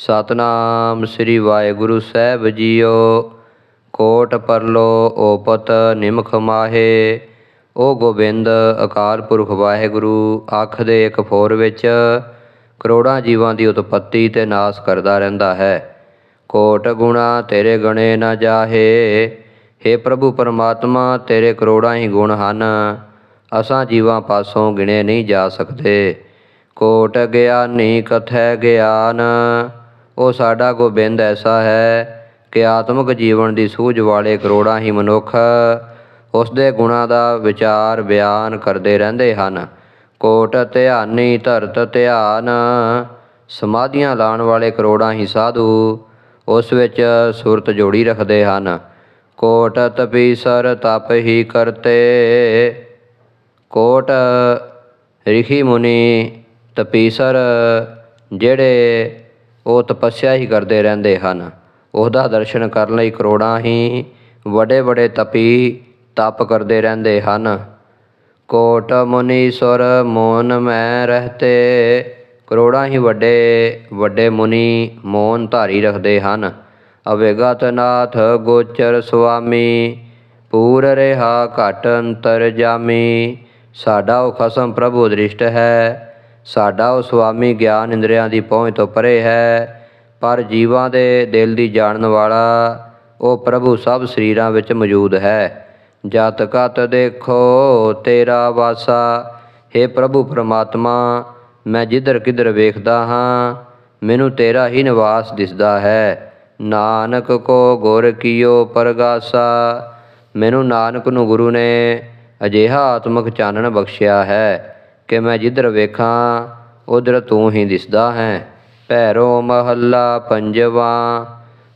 ਸਤਨਾਮ ਸ੍ਰੀ ਵਾਹਿਗੁਰੂ ਸਾਹਿਬ ਜੀਓ। ਕੋਟ ਪਰਲੋ ਓਪਤ ਨਿਮਖ ਮਾਹੇ। ਓ ਗੋਬਿੰਦ ਅਕਾਲ ਪੁਰਖ ਵਾਹਿਗੁਰੂ, ਅੱਖ ਦੇ ਇੱਕ ਫੋਰ ਵਿੱਚ ਕਰੋੜਾਂ ਜੀਵਾਂ ਦੀ ਉਤਪਤੀ ਤੇ ਨਾਸ ਕਰਦਾ ਰਹਿੰਦਾ ਹੈ। ਕੋਟ ਗੁਣਾ ਤੇਰੇ ਗਣੇ ਨਾ ਜਾਹੇ। हे ਪ੍ਰਭੂ ਪਰਮਾਤਮਾ, ਤੇਰੇ ਕਰੋੜਾਂ ਹੀ ਗੁਣ ਹਨ। ਅਸਾਂ ਜੀਵਾਂ ਪਾਸੋਂ ਗਿਣੇ ਨਹੀਂ ਜਾ ਸਕਦੇ। ਕੋਟ ਗਿਆਨੀ ਕਥੈ ਗਿਆਨ। ਉਹ ਸਾਡਾ ਗੋਬਿੰਦ ਐਸਾ ਹੈ ਕਿ ਆਤਮਿਕ ਜੀਵਨ ਦੀ ਸੂਝ ਵਾਲੇ ਕਰੋੜਾਂ ਹੀ ਮਨੁੱਖ ਉਸ ਦੇ ਗੁਣਾਂ ਦਾ ਵਿਚਾਰ ਬਿਆਨ ਕਰਦੇ ਰਹਿੰਦੇ ਹਨ। ਕੋਟ, ਧਿਆਨੀ, ਧਰਤ, ਧਿਆਨ ਸਮਾਧੀਆਂ ਲਾਣ ਵਾਲੇ ਕਰੋੜਾਂ ਹੀ ਸਾਧੂ ਉਸ ਵਿੱਚ ਸੁਰਤ ਜੋੜੀ ਰੱਖਦੇ ਹਨ। ਕੋਟ, ਤਪੀਸਰ, ਤਪ ਹੀ ਕਰਤੇ। ਕੋਟ, ਰਿਖੀ ਮੁਨੀ, ਤਪੀਸਰ, ਜਿਹੜੇ ਉਹ ਤਪੱਸਿਆ ਹੀ ਕਰਦੇ ਰਹਿੰਦੇ ਹਨ। ਉਹਦਾ ਦਰਸ਼ਨ ਕਰਨ ਲਈ ਕਰੋੜਾਂ ਹੀ ਵੱਡੇ ਵੱਡੇ ਤਪੀ ਤਪ ਕਰਦੇ ਰਹਿੰਦੇ ਹਨ। ਕੋਟ ਮੁਨੀਸਵਰ ਮੋਨ ਮੈਂ ਰਹਤੇ। ਕਰੋੜਾਂ ਹੀ ਵੱਡੇ ਵੱਡੇ ਮੁਨੀ ਮੋਨ ਧਾਰੀ ਰੱਖਦੇ ਹਨ। ਅਵੇਗਤ ਨਾਥ ਗੋਚਰ ਸੁਆਮੀ, ਪੂਰ ਰਿਹਾ ਘਟ ਅੰਤਰ ਜਾਮੀ। ਸਾਡਾ ਉਹ ਖਸਮ ਪ੍ਰਭੂ ਦ੍ਰਿਸ਼ਟ ਹੈ। ਸਾਡਾ ਉਹ ਸੁਆਮੀ ਗਿਆਨ ਇੰਦਰੀਆਂ ਦੀ ਪਹੁੰਚ ਤੋਂ ਪਰੇ ਹੈ, ਪਰ ਜੀਵਾਂ ਦੇ ਦਿਲ ਦੀ ਜਾਣਨ ਵਾਲਾ ਉਹ ਪ੍ਰਭੂ ਸਭ ਸਰੀਰਾਂ ਵਿੱਚ ਮੌਜੂਦ ਹੈ। ਜਤ ਕਤ ਦੇਖੋ ਤੇਰਾ ਵਾਸਾ हे ਪ੍ਰਭੂ ਪਰਮਾਤਮਾ, ਮੈਂ ਜਿੱਧਰ ਕਿੱਧਰ ਵੇਖਦਾ ਹਾਂ, ਮੈਨੂੰ ਤੇਰਾ ਹੀ ਨਿਵਾਸ ਦਿਸਦਾ ਹੈ। ਨਾਨਕ ਕੋ ਗੁਰ ਕੀਓ ਪਰਗਾਸਾ, ਮੈਨੂੰ ਨਾਨਕ ਨੂੰ ਗੁਰੂ ਨੇ ਅਜਿਹਾ ਆਤਮਿਕ ਚਾਨਣ ਬਖਸ਼ਿਆ ਹੈ। ਕਿ ਮੈਂ ਜਿੱਧਰ ਵੇਖਾਂ, ਉਧਰ ਤੂੰ ਹੀ ਦਿਸਦਾ ਹੈ। ਭੈਰੋ ਮਹੱਲਾ ਪੰਜਵਾ,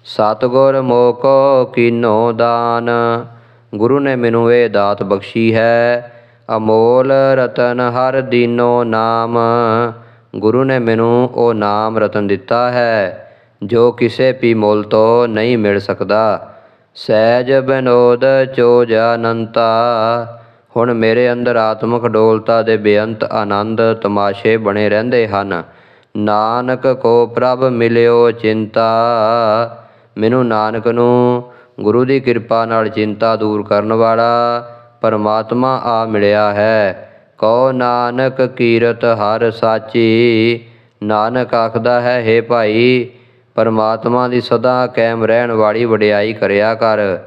ਸਤਗੁਰ ਮੋਕੋ ਕੀਨੋ ਦਾਨ। ਗੁਰੂ ਨੇ ਮੈਨੂੰ ਇਹ ਦਾਤ ਬਖਸ਼ੀ ਹੈ, ਅਮੋਲ ਰਤਨ ਹਰ ਦੀਨੋ ਨਾਮ। ਗੁਰੂ ਨੇ ਮੈਨੂੰ ਉਹ ਨਾਮ ਰਤਨ ਦਿੱਤਾ ਹੈ, ਜੋ ਕਿਸੇ ਵੀ ਮੁੱਲ ਤੋਂ ਨਹੀਂ ਮਿਲ ਸਕਦਾ। ਸਹਿਜ ਬਨੋਦ ਚੋਜ ਅਨੰਤਾ ਹੁਣ ਮੇਰੇ ਅੰਦਰ ਆਤਮਿਕ ਡੋਲਤਾ ਦੇ ਬੇਅੰਤ ਆਨੰਦ ਤਮਾਸ਼ੇ ਬਣੇ ਰਹਿੰਦੇ ਹਨ। ਨਾਨਕ ਕੋ ਪ੍ਰਭ ਮਿਲਿਓ ਚਿੰਤਾ। ਮੈਨੂੰ ਨਾਨਕ ਨੂੰ ਗੁਰੂ ਦੀ ਕਿਰਪਾ ਨਾਲ ਚਿੰਤਾ ਦੂਰ ਕਰਨ ਵਾਲਾ ਪਰਮਾਤਮਾ ਆ ਮਿਲਿਆ ਹੈ। ਕਉ ਨਾਨਕ ਕੀਰਤ ਹਰ ਸਾਚੀ। ਨਾਨਕ ਆਖਦਾ ਹੈ हे ਭਾਈ, ਪਰਮਾਤਮਾ ਦੀ ਸਦਾ ਕਾਇਮ ਰਹਿਣ ਵਾਲੀ ਵਡਿਆਈ ਕਰਿਆ ਕਰ।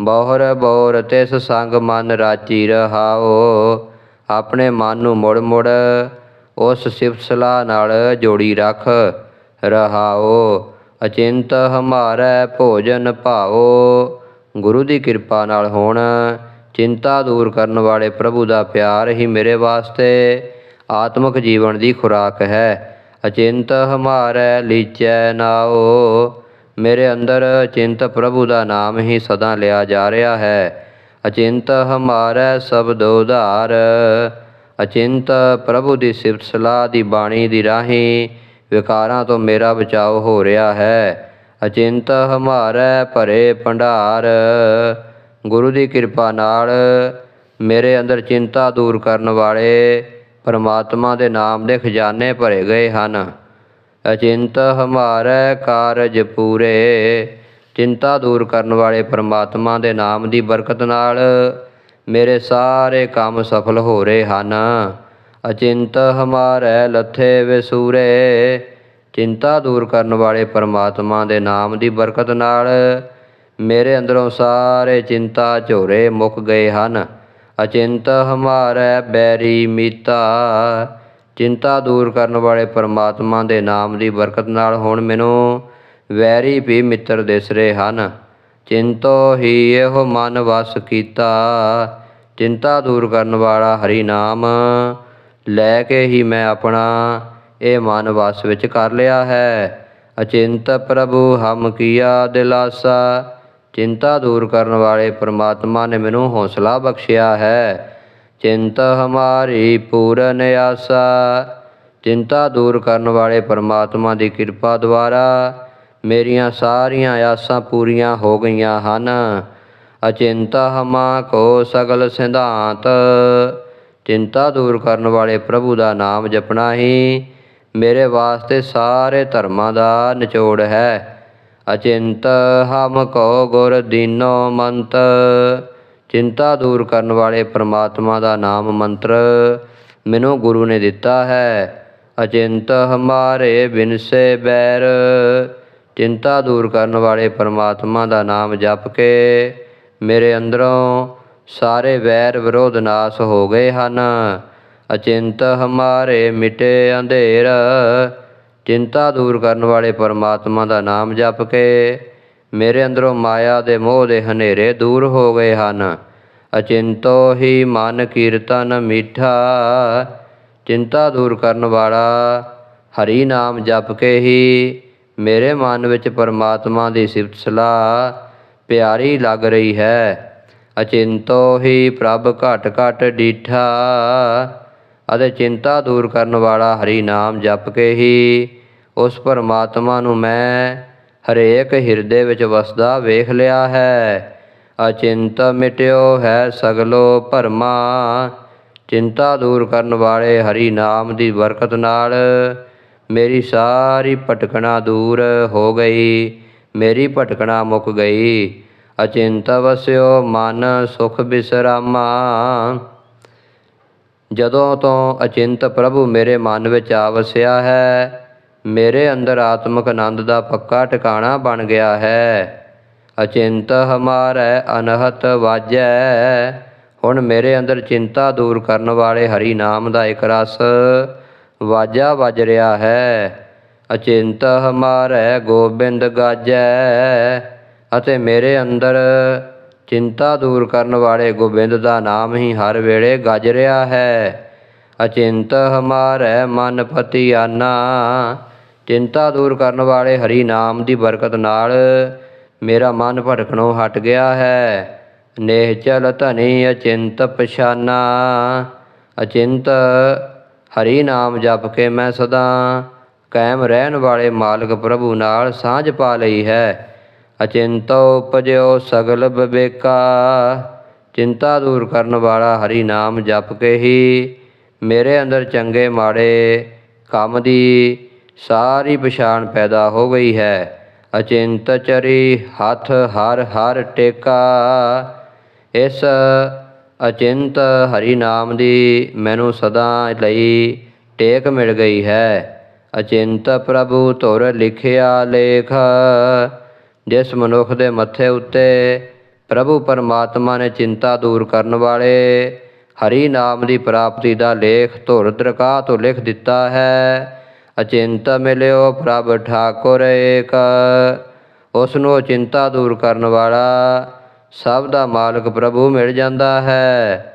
ਬਹੁਰ ਬੋਰ ਤਿਸ ਸੰਗ ਮਨ ਰਾਚੀ ਰਹਾਓ। ਆਪਣੇ ਮਨ ਨੂੰ ਮੁੜ ਮੁੜ ਉਸ ਸਿਫਤ ਨਾਲ ਜੋੜੀ ਰੱਖ ਰਹਾਓ। ਅਚਿੰਤ ਹਮਾਰੈ ਭੋਜਨ ਭਾਓ। ਗੁਰੂ ਦੀ ਕਿਰਪਾ ਨਾਲ ਹੋਣ। ਚਿੰਤਾ ਦੂਰ ਕਰਨ ਵਾਲੇ ਪ੍ਰਭੂ ਦਾ ਪਿਆਰ ਹੀ ਮੇਰੇ ਵਾਸਤੇ ਆਤਮਿਕ ਜੀਵਨ ਦੀ ਖੁਰਾਕ ਹੈ। ਅਚਿੰਤ ਹਮਾਰੈ ਲੀਚੈ ਨਾਓ। ਮੇਰੇ ਅੰਦਰ ਚਿੰਤ ਪ੍ਰਭੂ ਦਾ ਨਾਮ ਹੀ ਸਦਾ ਲਿਆ ਜਾ ਰਿਹਾ ਹੈ। ਅਚਿੰਤ ਹਮਾਰਾ ਸਬਦ ਉਧਾਰ ਅਚਿੰਤ ਪ੍ਰਭੂ ਦੀ ਸਿਫਤ ਸਲਾਹ ਦੀ ਬਾਣੀ ਦੀ ਰਾਹੀਂ ਵਿਕਾਰਾਂ ਤੋਂ ਮੇਰਾ ਬਚਾਓ ਹੋ ਰਿਹਾ ਹੈ। ਅਚਿੰਤ ਹਮਾਰੈ ਭਰੇ ਭੰਡਾਰ। ਗੁਰੂ ਦੀ ਕਿਰਪਾ ਨਾਲ ਮੇਰੇ ਅੰਦਰ ਚਿੰਤਾ ਦੂਰ ਕਰਨ ਵਾਲੇ ਪਰਮਾਤਮਾ ਦੇ ਨਾਮ ਦੇ ਖਜ਼ਾਨੇ ਭਰੇ ਗਏ ਹਨ। ਅਚਿੰਤ ਹਮਾਰੈ ਕਾਰਜ ਪੂਰੇ। ਚਿੰਤਾ ਦੂਰ ਕਰਨ ਵਾਲੇ ਪਰਮਾਤਮਾ ਦੇ ਨਾਮ ਦੀ ਬਰਕਤ ਨਾਲ ਮੇਰੇ ਸਾਰੇ ਕੰਮ ਸਫਲ ਹੋ ਰਹੇ ਹਨ। ਅਚਿੰਤ ਹਮਾਰੈ ਲੱਥੇ ਵਿਸੂਰੇ। ਚਿੰਤਾ ਦੂਰ ਕਰਨ ਵਾਲੇ ਪਰਮਾਤਮਾ ਦੇ ਨਾਮ ਦੀ ਬਰਕਤ ਨਾਲ ਮੇਰੇ ਅੰਦਰੋਂ ਸਾਰੇ ਚਿੰਤਾ ਝੋਰੇ ਮੁੱਕ ਗਏ ਹਨ। ਅਚਿੰਤ ਹਮਾਰੈ ਬੈਰੀ ਮੀਤਾ। ਚਿੰਤਾ ਦੂਰ ਕਰਨ ਵਾਲੇ ਪਰਮਾਤਮਾ ਦੇ ਨਾਮ ਦੀ ਬਰਕਤ ਨਾਲ ਹੁਣ ਮੈਨੂੰ ਵੈਰੀ ਵੀ ਮਿੱਤਰ ਦਿਸ ਰਹੇ ਹਨ। ਚਿੰਤੋ ਹੀ ਇਹੋ ਮਨ ਵਸ ਕੀਤਾ। ਚਿੰਤਾ ਦੂਰ ਕਰਨ ਵਾਲਾ ਹਰੀ ਨਾਮ ਲੈ ਕੇ ਹੀ ਮੈਂ ਆਪਣਾ ਇਹ ਮਨ ਵਸ ਵਿੱਚ ਕਰ ਲਿਆ ਹੈ। ਅਚਿੰਤ ਪ੍ਰਭੂ ਹਮ ਕੀਆ ਦਿਲਾਸਾ। ਚਿੰਤਾ ਦੂਰ ਕਰਨ ਵਾਲੇ ਪਰਮਾਤਮਾ ਨੇ ਮੈਨੂੰ ਹੌਸਲਾ ਬਖਸ਼ਿਆ ਹੈ। ਚਿੰਤ ਹਮਾਰੀ ਪੂਰਨ ਆਸਾ। ਚਿੰਤਾ ਦੂਰ ਕਰਨ ਵਾਲੇ ਪਰਮਾਤਮਾ ਦੀ ਕਿਰਪਾ ਦੁਆਰਾ ਮੇਰੀਆਂ ਸਾਰੀਆਂ ਆਸਾਂ ਪੂਰੀਆਂ ਹੋ ਗਈਆਂ ਹਨ। ਅਚਿੰਤ ਹਮਾ ਕੋ ਸਗਲ ਸਿਧਾਂਤ। ਚਿੰਤਾ ਦੂਰ ਕਰਨ ਵਾਲੇ ਪ੍ਰਭੂ ਦਾ ਨਾਮ ਜਪਣਾ ਹੀ ਮੇਰੇ ਵਾਸਤੇ ਸਾਰੇ ਧਰਮਾਂ ਦਾ ਨਿਚੋੜ ਹੈ। ਅਚਿੰਤ ਹਮ ਕੋ ਗੁਰ ਦੀਨੋ ਮੰਤ। ਚਿੰਤਾ ਦੂਰ ਕਰਨ ਵਾਲੇ ਪ੍ਰਮਾਤਮਾ ਦਾ ਨਾਮ ਮੰਤਰ ਮੈਨੂੰ ਗੁਰੂ ਨੇ ਦਿੱਤਾ ਹੈ। ਅਚਿੰਤ ਹਮਾਰੇ ਬਿਨਸੇ ਬੈਰ। ਚਿੰਤਾ ਦੂਰ ਕਰਨ ਵਾਲੇ ਪ੍ਰਮਾਤਮਾ ਦਾ ਨਾਮ ਜਪ ਕੇ ਮੇਰੇ ਅੰਦਰੋਂ ਸਾਰੇ ਵੈਰ ਵਿਰੋਧ ਨਾਸ ਹੋ ਗਏ ਹਨ। ਅਚਿੰਤ ਹਮਾਰੇ ਮਿਟੇ ਅੰਧੇਰ। ਚਿੰਤਾ ਦੂਰ ਕਰਨ ਵਾਲੇ ਪਰਮਾਤਮਾ ਦਾ ਨਾਮ ਜਪ ਕੇ ਮੇਰੇ ਅੰਦਰੋਂ ਮਾਇਆ ਦੇ ਮੋਹ ਦੇ ਹਨੇਰੇ ਦੂਰ ਹੋ ਗਏ ਹਨ। ਅਚਿੰਤੋ ਹੀ ਮਨ ਕੀਰਤਨ ਮੀਠਾ, ਚਿੰਤਾ ਦੂਰ ਕਰਨ ਵਾਲਾ, ਹਰੀ ਨਾਮ ਜਪ ਕੇ ਹੀ ਮੇਰੇ ਮਨ ਵਿੱਚ ਪਰਮਾਤਮਾ ਦੀ ਸਿਫਤ ਸਲਾਹ ਪਿਆਰੀ ਲੱਗ ਰਹੀ ਹੈ। ਅਚਿੰਤੋ ਹੀ ਪ੍ਰਭ ਘਟ ਘਟ ਡੀਠਾ ਅਤੇ ਚਿੰਤਾ ਦੂਰ ਕਰਨ ਵਾਲਾ ਹਰੀ ਨਾਮ ਜਪ ਕੇ ਹੀ ਉਸ ਪਰਮਾਤਮਾ ਨੂੰ ਮੈਂ ਹਰੇਕ ਹਿਰਦੇ ਵਿੱਚ ਵਸਦਾ ਵੇਖ ਲਿਆ ਹੈ। ਅਚਿੰਤ ਮਿਟਿਓ ਹੈ ਸਗਲੋ ਭਰਮਾ। ਚਿੰਤਾ ਦੂਰ ਕਰਨ ਵਾਲੇ ਹਰੀ ਨਾਮ ਦੀ ਬਰਕਤ ਨਾਲ ਮੇਰੀ ਸਾਰੀ ਭਟਕਣਾ ਦੂਰ ਹੋ ਗਈ। ਮੇਰੀ ਭਟਕਣਾ ਮੁੱਕ ਗਈ। ਅਚਿੰਤ ਵਸਿਓ ਮਨ ਸੁਖ ਬਿਸਰਾਮਾ। ਜਦੋਂ ਤੋਂ ਅਚਿੰਤ ਪ੍ਰਭੂ ਮੇਰੇ ਮਨ ਵਿੱਚ ਆ ਵਸਿਆ ਹੈ ਮੇਰੇ ਅੰਦਰ ਆਤਮਿਕ ਆਨੰਦ ਦਾ ਪੱਕਾ ਟਿਕਾਣਾ ਬਣ ਗਿਆ ਹੈ। ਅਚਿੰਤ ਹਮਾਰੈ ਅਨਹਤ ਵਾਜੈ। ਹੁਣ ਮੇਰੇ ਅੰਦਰ ਚਿੰਤਾ ਦੂਰ ਕਰਨ ਵਾਲੇ ਹਰੀ ਨਾਮ ਦਾ ਇੱਕ ਰਸ ਵਾਜਾ ਵੱਜ ਰਿਹਾ ਹੈ। ਅਚਿੰਤ ਹਮਾਰੈ ਗੋਬਿੰਦ ਗਾਜੈ। ਅਤੇ ਮੇਰੇ ਅੰਦਰ ਚਿੰਤਾ ਦੂਰ ਕਰਨ ਵਾਲੇ ਗੋਬਿੰਦ ਦਾ ਨਾਮ ਹੀ ਹਰ ਵੇਲੇ ਗੱਜ ਰਿਹਾ ਹੈ। ਅਚਿੰਤ ਹਮਾਰੈ ਮਨ ਫਤਿਆਨਾ ਚਿੰਤਾ ਦੂਰ ਕਰਨ ਵਾਲੇ ਹਰੀ ਨਾਮ ਦੀ ਬਰਕਤ ਨਾਲ ਮੇਰਾ ਮਨ ਭਟਕਣੋਂ ਹਟ ਗਿਆ ਹੈ। ਨੇਹ ਚਲ ਧਨੀ ਅਚਿੰਤ ਪਛਾਨਾ। ਅਚਿੰਤ, ਹਰੀ ਨਾਮ ਜਪ ਕੇ ਮੈਂ ਸਦਾ ਕਾਇਮ ਰਹਿਣ ਵਾਲੇ ਮਾਲਕ ਪ੍ਰਭੂ ਨਾਲ ਸਾਂਝ ਪਾ ਲਈ ਹੈ। ਅਚਿੰਤੋ ਉਪਜਿਓ ਸਗਲ ਵਿਵੇਕਾ। ਚਿੰਤਾ ਦੂਰ ਕਰਨ ਵਾਲਾ ਹਰੀ ਨਾਮ ਜਪ ਕੇ ਹੀ ਮੇਰੇ ਅੰਦਰ ਚੰਗੇ ਮਾੜੇ ਕੰਮ ਦੀ ਸਾਰੀ ਪਛਾਣ ਪੈਦਾ ਹੋ ਗਈ ਹੈ। ਅਚਿੰਤ ਚਰੀ ਹੱਥ ਹਰ ਹਰ ਟੇਕਾ। ਇਸ ਅਚਿੰਤ ਹਰੀ ਨਾਮ ਦੀ ਮੈਨੂੰ ਸਦਾ ਲਈ ਟੇਕ ਮਿਲ ਗਈ ਹੈ। ਅਚਿੰਤ ਪ੍ਰਭੂ ਧੁਰ ਲਿਖਿਆ ਲੇਖ। ਜਿਸ ਮਨੁੱਖ ਦੇ ਮੱਥੇ ਉੱਤੇ ਪ੍ਰਭੂ ਪਰਮਾਤਮਾ ਨੇ ਚਿੰਤਾ ਦੂਰ ਕਰਨ ਵਾਲੇ ਹਰੀ ਨਾਮ ਦੀ ਪ੍ਰਾਪਤੀ ਦਾ ਲੇਖ ਧੁਰ ਦਰਗਾਹ ਤੋਂ ਲਿਖ ਦਿੱਤਾ ਹੈ। ਅਚਿੰਤ ਮਿਲਿਓ ਪ੍ਰਭ ਠਾਕੁਰ ਏਕ। ਉਸ ਨੂੰ ਚਿੰਤਾ ਦੂਰ ਕਰਨ ਵਾਲਾ ਸਭ ਦਾ ਮਾਲਕ ਪ੍ਰਭੂ ਮਿਲ ਜਾਂਦਾ ਹੈ।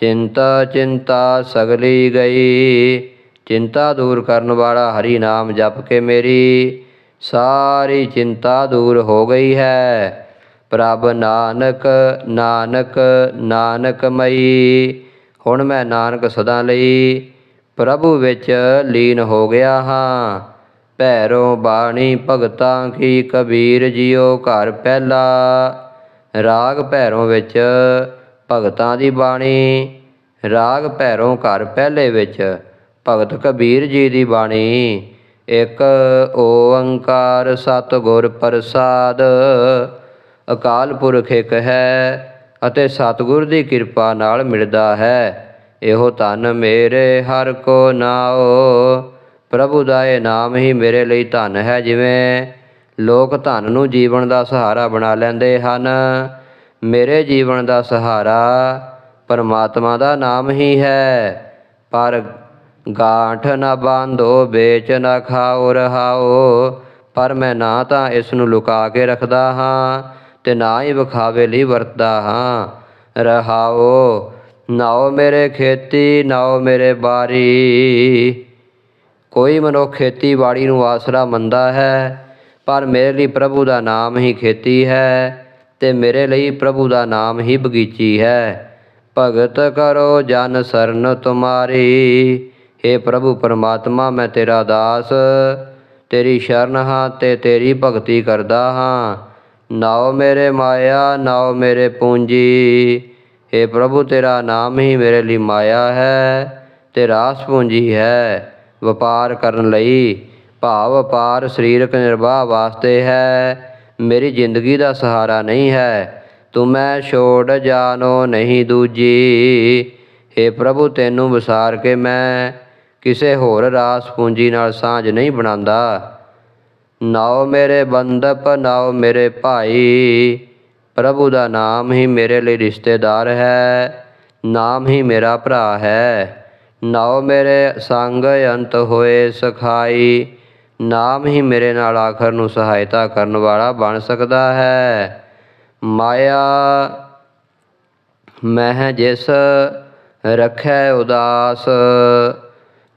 ਚਿੰਤਾ ਚਿੰਤਾ ਸਗਲੀ ਗਈ। ਚਿੰਤਾ ਦੂਰ ਕਰਨ ਵਾਲਾ ਹਰੀ ਨਾਮ ਜਪ ਕੇ ਮੇਰੀ ਸਾਰੀ ਚਿੰਤਾ ਦੂਰ ਹੋ ਗਈ ਹੈ। ਪ੍ਰਭ ਨਾਨਕ ਨਾਨਕ ਨਾਨਕ ਮਈ, ਹੁਣ ਮੈਂ ਨਾਨਕ ਸਦਾ ਲਈ ਪ੍ਰਭੂ ਵਿੱਚ ਲੀਨ ਹੋ ਗਿਆ ਹਾਂ। ਭੈਰੋ ਬਾਣੀ ਭਗਤਾਂ ਕੀ ਕਬੀਰ ਜੀਓ ਘਰ ਪਹਿਲਾ। ਰਾਗ ਭੈਰੋਂ ਵਿੱਚ ਭਗਤਾਂ ਦੀ ਬਾਣੀ। ਰਾਗ ਭੈਰੋਂ ਘਰ ਪਹਿਲੇ ਵਿੱਚ ਭਗਤ ਕਬੀਰ ਜੀ ਦੀ ਬਾਣੀ। ਇੱਕ ਓੰਕਾਰ ਸਤਿਗੁਰ ਪ੍ਰਸਾਦ। ਅਕਾਲ ਪੁਰਖ ਇੱਕ ਹੈ ਅਤੇ ਸਤਿਗੁਰ ਦੀ ਕਿਰਪਾ ਨਾਲ ਮਿਲਦਾ ਹੈ। ਇਹੋ ਧਨ ਮੇਰੇ ਹਰ ਕੋ ਨਾਓ ਪ੍ਰਭੂ ਦਾ ਇਹ ਨਾਮ ਹੀ ਮੇਰੇ ਲਈ ਧਨ ਹੈ, ਜਿਵੇਂ ਲੋਕ ਧਨ ਨੂੰ ਜੀਵਨ ਦਾ ਸਹਾਰਾ ਬਣਾ ਲੈਂਦੇ ਹਨ। ਮੇਰੇ ਜੀਵਨ ਦਾ ਸਹਾਰਾ ਪਰਮਾਤਮਾ ਦਾ ਨਾਮ ਹੀ ਹੈ। ਪਰ ਗਾਂਠ ਨਾ ਬਾਂਧੋ, ਵੇਚ ਨਾ ਖਾਓ, ਰਹਾਓ। ਪਰ ਮੈਂ ਨਾ ਤਾਂ ਇਸ ਨੂੰ ਲੁਕਾ ਕੇ ਰੱਖਦਾ ਹਾਂ ਤੇ ਨਾ ਹੀ ਵਿਖਾਵੇ ਲਈ ਵਰਤਦਾ ਹਾਂ। ਰਹਾਓ। ਨਾਓ ਮੇਰੇ ਖੇਤੀ ਨਾਓ ਮੇਰੇ ਬਾਰੀ। ਕੋਈ ਮਨੁੱਖ ਖੇਤੀਬਾੜੀ ਨੂੰ ਆਸਰਾ ਮੰਨਦਾ ਹੈ, ਪਰ ਮੇਰੇ ਲਈ ਪ੍ਰਭੂ ਦਾ ਨਾਮ ਹੀ ਖੇਤੀ ਹੈ ਤੇ ਮੇਰੇ ਲਈ ਪ੍ਰਭੂ ਦਾ ਨਾਮ ਹੀ ਬਗੀਚੀ ਹੈ। ਭਗਤ ਕਰੋ ਜਨ ਸਰਨ ਤੁਮਾਰੀ। हे ਪ੍ਰਭੂ ਪਰਮਾਤਮਾ, ਮੈਂ ਤੇਰਾ ਦਾਸ। ਤੇਰੀ ਸ਼ਰਨ ਹਾਂ ਤੇ ਤੇਰੀ ਭਗਤੀ ਕਰਦਾ ਹਾਂ। ਨਾਉ ਮੇਰੇ ਮਾਇਆ, ਨਾਉ ਮੇਰੇ ਪੂੰਜੀ। हे ਪ੍ਰਭੂ, ਤੇਰਾ ਨਾਮ ਹੀ ਮੇਰੇ ਲਈ ਮਾਇਆ ਹੈ, ਤੇ ਰਾਸ ਪੂੰਜੀ ਹੈ। ਵਪਾਰ ਕਰਨ ਲਈ ਭਾਵ ਵਪਾਰ ਸਰੀਰਕ ਨਿਰਵਾਹ ਵਾਸਤੇ ਹੈ। ਮੇਰੀ ਜ਼ਿੰਦਗੀ ਦਾ ਸਹਾਰਾ ਨਹੀਂ ਹੈ ਤੂੰ ਮੈਂ ਛੋੜ ਜਾਨੋ ਨਹੀਂ ਦੂਜੀ। हे ਪ੍ਰਭੂ, ਤੈਨੂੰ ਵਿਸਾਰ ਕੇ ਮੈਂ ਕਿਸੇ ਹੋਰ ਰਾਸ ਪੂੰਜੀ ਨਾਲ ਸਾਂਝ ਨਹੀਂ ਬਣਾਉਂਦਾ। ਨਾਉ ਮੇਰੇ ਬੰਦਪ ਨਾਉ ਮੇਰੇ ਭਾਈ। ਪ੍ਰਭੂ ਦਾ ਨਾਮ ਹੀ ਮੇਰੇ ਲਈ ਰਿਸ਼ਤੇਦਾਰ ਹੈ, ਨਾਮ ਹੀ ਮੇਰਾ ਭਰਾ ਹੈ। ਨਾਉ ਮੇਰੇ ਸੰਗ ਅੰਤ ਹੋਏ ਸਖਾਈ, ਨਾਮ ਹੀ ਮੇਰੇ ਨਾਲ ਆਖਰ ਨੂੰ ਸਹਾਇਤਾ ਕਰਨ ਵਾਲਾ ਬਣ ਸਕਦਾ ਹੈ। ਮਾਇਆ, ਮਹਿ ਜਿਸ ਰਖੈ ਉਦਾਸ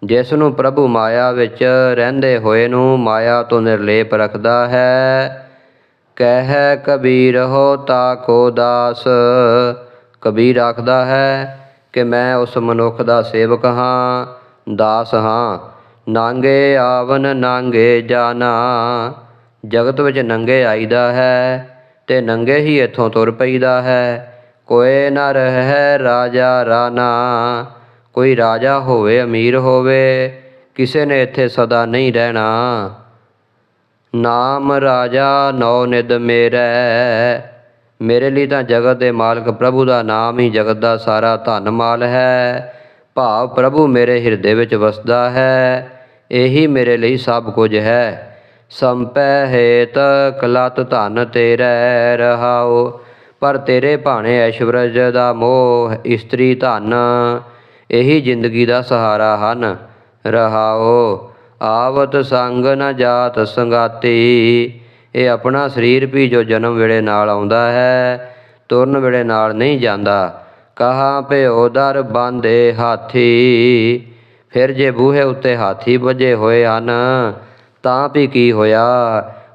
ਜਿਸ ਨੂੰ ਪ੍ਰਭੂ ਮਾਇਆ ਵਿੱਚ ਰਹਿੰਦੇ ਹੋਏ ਨੂੰ ਮਾਇਆ ਤੋਂ ਨਿਰਲੇਪ ਰੱਖਦਾ ਹੈ। ਕਹਿ ਕਬੀਰ ਹੋ ਤਾ ਕੋ ਦਾਸ। ਕਬੀਰ ਆਖਦਾ ਹੈ ਕਿ ਮੈਂ ਉਸ ਮਨੁੱਖ ਦਾ ਸੇਵਕ ਹਾਂ, ਦਾਸ ਹਾਂ। ਨਾਂਗੇ ਆਵਨ, ਨਾਂਗੇ ਜਾਣਾ ਜਗਤ ਵਿੱਚ ਨੰਗੇ ਆਈਦਾ ਹੈ ਤੇ ਨੰਗੇ ਹੀ ਇੱਥੋਂ ਤੁਰ ਪਈਦਾ ਹੈ। ਕੋਏ ਨਾ ਰਹਿ ਰਾਜਾ ਰਾਣਾ ਕੋਈ ਰਾਜਾ ਹੋਵੇ, ਅਮੀਰ ਹੋਵੇ, ਕਿਸੇ ਨੇ ਇੱਥੇ ਸਦਾ ਨਹੀਂ ਰਹਿਣਾ। ਨਾਮ ਰਾਜਾ ਨੌ ਨਿਦ ਮੇਰੈ। ਮੇਰੇ ਲਈ ਤਾਂ ਜਗਤ ਦੇ ਮਾਲਕ ਪ੍ਰਭੂ ਦਾ ਨਾਮ ਹੀ ਜਗਤ ਦਾ ਸਾਰਾ ਧਨ ਮਾਲ ਹੈ। ਭਾਵ ਪ੍ਰਭੂ ਮੇਰੇ ਹਿਰਦੇ ਵਿੱਚ ਵਸਦਾ ਹੈ। ਇਹੀ ਮੇਰੇ ਲਈ ਸਭ ਕੁਝ ਹੈ। ਸੰਪੈ ਹੇਤ ਕਲਤ ਧਨ ਤੇਰੇ ਰਹਾਓ ਪਰ ਤੇਰੇ ਭਾਣੇ ਐਸ਼ਵਰਜ ਦਾ ਮੋਹ ਇਸਤਰੀ ਧਨ, ਇਹੀ ਜ਼ਿੰਦਗੀ ਦਾ ਸਹਾਰਾ ਹਨ। ਰਹਾਓ ਆਵਤ ਸੰਗ ਨ ਜਾਤ ਸੰਗਾਤੀ। ਇਹ ਆਪਣਾ ਸਰੀਰ ਵੀ ਜੋ ਜਨਮ ਵੇਲੇ ਨਾਲ ਆਉਂਦਾ ਹੈ, ਤੁਰਨ ਵੇਲੇ ਨਾਲ ਨਹੀਂ ਜਾਂਦਾ। ਕਹਾਂ ਭਿਓ ਦਰ ਬਾਂਦੇ ਹਾਥੀ। ਫਿਰ ਜੇ ਬੂਹੇ ਉੱਤੇ ਹਾਥੀ ਵੱਜੇ ਹੋਏ ਹਨ, ਤਾਂ ਵੀ ਕੀ ਹੋਇਆ?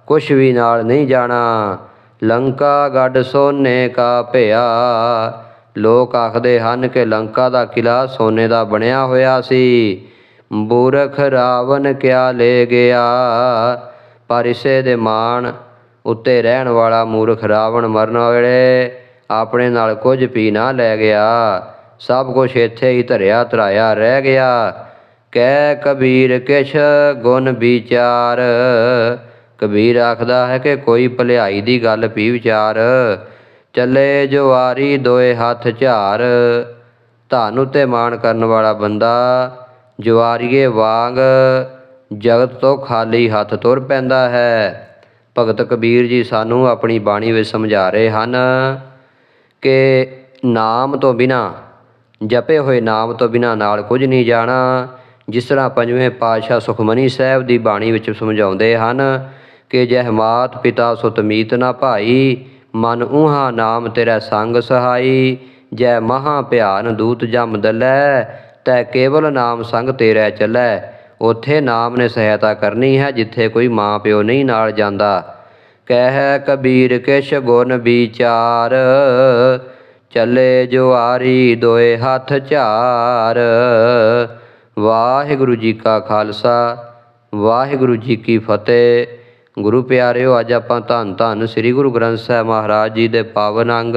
ਕੁਛ ਵੀ ਨਾਲ ਨਹੀਂ ਜਾਣਾ। ਲੰਕਾ ਗੱਡ ਸੋਨੇ ਕਾ ਭਿਆ। ਲੋਕ ਆਖਦੇ ਹਨ ਕਿ ਲੰਕਾ ਦਾ ਕਿਲਾ ਸੋਨੇ ਦਾ ਬਣਿਆ ਹੋਇਆ ਸੀ। ਬੂਰਖ ਰਾਵਣ ਕਿਆ ਲੈ ਗਿਆ? ਪਰ ਇਸੇ ਦੇ ਮਾਣ ਉੱਤੇ ਰਹਿਣ ਵਾਲਾ ਮੂਰਖ ਰਾਵਣ ਮਰਨ ਵੇਲੇ ਆਪਣੇ ਨਾਲ ਕੁਝ ਵੀ ਨਾ ਲੈ ਗਿਆ। ਸਭ ਕੁਝ ਇੱਥੇ ਹੀ ਧਰਿਆ ਧਰਾਇਆ ਰਹਿ ਗਿਆ। ਕਹਿ ਕਬੀਰ ਕਿਛ ਗੁਣ ਵਿਚਾਰ। ਕਬੀਰ ਆਖਦਾ ਹੈ ਕਿ ਕੋਈ ਭਲਾਈ ਦੀ ਗੱਲ ਵੀ ਵਿਚਾਰ। ਚੱਲੇ ਜੁਆਰੀ ਦੋਏ ਹੱਥ ਝਾਰ। ਧਨ ਉਤੇ ਮਾਣ ਕਰਨ ਵਾਲਾ ਬੰਦਾ ਜੁਆਰੀਏ ਵਾਂਗ ਜਗਤ ਤੋਂ ਖਾਲੀ ਹੱਥ ਤੁਰ ਪੈਂਦਾ ਹੈ। ਭਗਤ ਕਬੀਰ ਜੀ ਸਾਨੂੰ ਆਪਣੀ ਬਾਣੀ ਵਿੱਚ ਸਮਝਾ ਰਹੇ ਹਨ ਕਿ ਨਾਮ ਤੋਂ ਬਿਨਾ, ਜਪੇ ਹੋਏ ਨਾਮ ਤੋਂ ਬਿਨਾ ਨਾਲ ਕੁਝ ਨਹੀਂ ਜਾਣਾ। ਜਿਸ ਤਰ੍ਹਾਂ ਪੰਜਵੇਂ ਪਾਤਸ਼ਾਹ ਸੁਖਮਨੀ ਸਾਹਿਬ ਦੀ ਬਾਣੀ ਵਿੱਚ ਸਮਝਾਉਂਦੇ ਹਨ ਕਿ ਜਹ ਮਾਤ ਪਿਤਾ ਸੁਤ ਮੀਤ ਨਾ ਭਾਈ, ਮਨ ਉਹਾ ਨਾਮ ਤੇਰਾ ਸੰਗ ਸਹਾਈ। ਜੈ ਮਹਾ ਭਿਆਨ ਦੂਤ ਜਮ ਦਲੈ ਤੈ ਕੇਵਲ ਨਾਮ ਸੰਗ ਤੇਰੇ ਚੱਲੈ। ਉਥੇ ਨਾਮ ਨੇ ਸਹਾਇਤਾ ਕਰਨੀ ਹੈ, ਜਿੱਥੇ ਕੋਈ ਮਾਂ ਪਿਓ ਨਹੀਂ ਨਾਲ ਜਾਂਦਾ। ਕਹਿ ਕਬੀਰ ਕਿਛ ਗੁਣ ਵਿਚਾਰ, ਚੱਲੇ ਜੁਆਰੀ ਦੋਏ ਹੱਥ ਝਾਰ। ਵਾਹਿਗੁਰੂ ਜੀ ਕਾ ਖਾਲਸਾ, ਵਾਹਿਗੁਰੂ ਜੀ ਕੀ ਫਤਿਹ। ਗੁਰੂ ਪਿਆਰਿਓ, ਅੱਜ ਆਪਾਂ ਧੰਨ ਧੰਨ ਸ੍ਰੀ ਗੁਰੂ ਗ੍ਰੰਥ ਸਾਹਿਬ ਮਹਾਰਾਜ ਜੀ ਦੇ ਪਾਵਨ ਅੰਗ